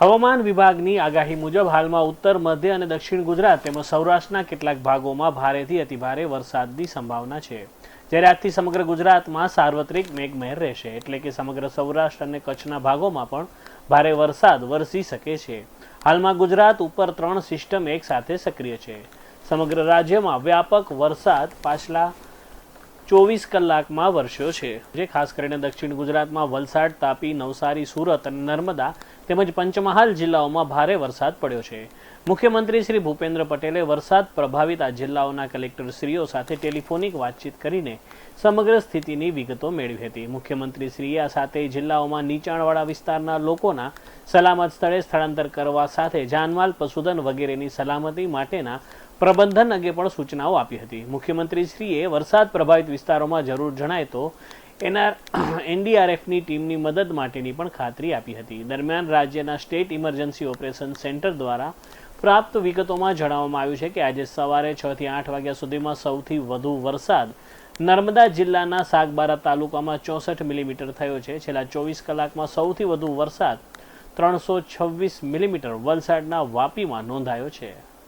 હવામાન વિભાગની આગાહી મુજબ હાલમાં ઉત્તર, મધ્ય અને દક્ષિણ ગુજરાત તેમજ સૌરાષ્ટ્રના કેટલાક ભાગોમાં ભારેથી અતિભારે વરસાદની સંભાવના છે. જ્યારે આજથી સમગ્ર ગુજરાતમાં સાર્વત્રિક મેઘમહેર રહેશે, એટલે કે સમગ્ર સૌરાષ્ટ્ર અને કચ્છના ભાગોમાં પણ ભારે વરસાદ વરસી શકે છે. હાલમાં ગુજરાત ઉપર ત્રણ સિસ્ટમ એક સાથે સક્રિય છે. સમગ્ર રાજ્યમાં વ્યાપક વરસાદ પાછલા ચોવીસ કલાકમાં વરસ્યો છે. જે ખાસ કરીને દક્ષિણ ગુજરાતમાં વલસાડ, તાપી, નવસારી, સુરત અને નર્મદા તેમજ પંચમહાલ જિલ્લાઓમાં ભારે વરસાદ પડ્યો છે. મુખ્યમંત્રી શ્રી ભૂપેન્દ્ર પટેલે વરસાદ પ્રભાવિત આ જિલ્લાઓના કલેક્ટરશ્રીઓ સાથે ટેલિફોનિક વાતચીત કરીને સમગ્ર સ્થિતિની વિગતો મેળવી હતી. મુખ્યમંત્રીશ્રીએ આ સાથે જિલ્લાઓમાં નીચાણવાળા વિસ્તારના લોકોના સલામત સ્થળે સ્થળાંતર કરવા સાથે જાનમાલ, પશુધન વગેરેની સલામતી માટેના પ્રબંધન અંગે પણ સૂચનાઓ આપી હતી. મુખ્યમંત્રીશ્રીએ વરસાદ પ્રભાવિત વિસ્તારોમાં જરૂર જણાય તો એના એનડીઆરએફની ટીમની મદદ માટેની પણ ખાતરી આપી હતી. દરમિયાન રાજ્યના સ્ટેટ ઇમરજન્સી ઓપરેશન સેન્ટર દ્વારા પ્રાપ્ત વિગતોમાં જણાવવામાં આવ્યું છે કે આજે સવારે છ થી આઠ વાગ્યા સુધીમાં સૌથી વધુ વરસાદ નર્મદા જિલ્લાના સાગબારા તાલુકામાં ચોસઠ મિલીમીટર થયો છે. છેલ્લા ચોવીસ કલાકમાં સૌથી વધુ વરસાદ ત્રણસો છવ્વીસ મિલીમીટર વલસાડના વાપીમાં નોંધાયો છે.